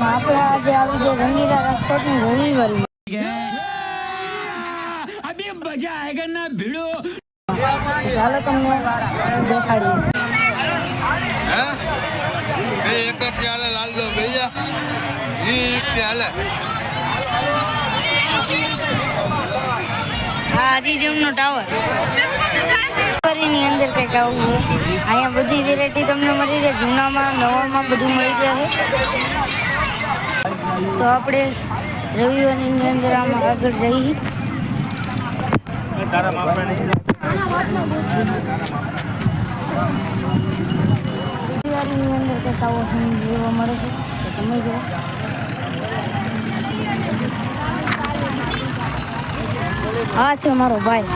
અને આપણે આજે આવી ભીડો ચાલો તમને દેખાડીએ. ચાલે લાલ દો ભૈયા. ઈ એક ચાલે હાજી જેમનો ટાવર ની અંદર કંઈક આવું હોય અહીંયા બધી વેરાયટી તમને મળી જાય જૂનામાં, નવામાં બધું મળી જશે તો આપણે રવિવારની અંદર આમાં આગળ જઈએ. રવિવારની અંદર કંઈક સીન જોવા મળે છે. તો આ છે મારો ભાઈ.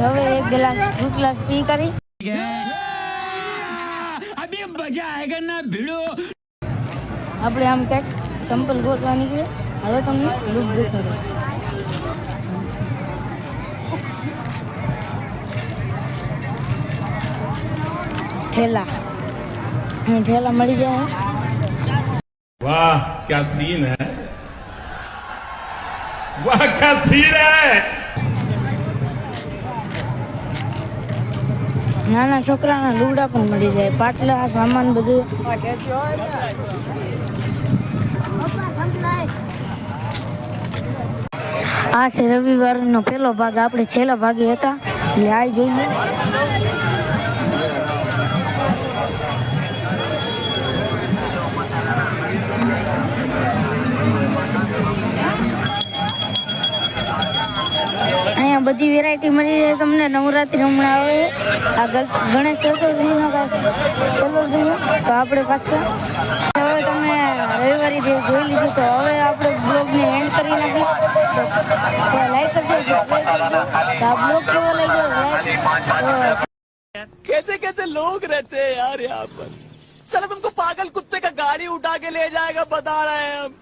હવે એક ગ્લાસ ફ્રૂટ ગ્લાસ પી કરી અભી મજા આયેગા ના ભીડો આપણે આમ કે ચંપલ ગોતવા નીકળે હવે તમને લૂપ દેખાડો ઠેલા ઠેલા મળી જાય વાહ ક્યા સીન હે વાહ ક્યા સીન હે નાના છોકરાના લુગડા પણ મળી જાય, પાટલા, સામાન બધું. આ છે રવિવારનો પહેલો ભાગ. આપણે છેલ્લા ભાગે હતા. એટલે આ જોઈએ અહીંયા બધી વેરાયટી મળી રહે તમને નવરાત્રી હમણાં આવે આ ગલ- ગણેશ ચતુર્થીનો કાંઈક છેલ્લો જોઈએ તો આપણે પાછા હવે તમે રવિવારી જે જોઈ લીધું તો હવે આપણે બ્લોગને એન્ડ કરી નાખી તો લાઈક કરજો subscribe કરજો તો આ બ્લોગ કેવો લાગ્યો like તો कैसे कैसे लोग रहते हैं यार यहाँ पर चलो तुमको पागल कुत्ते का गाड़ी उठा के ले जाएगा बता रहे हैं हम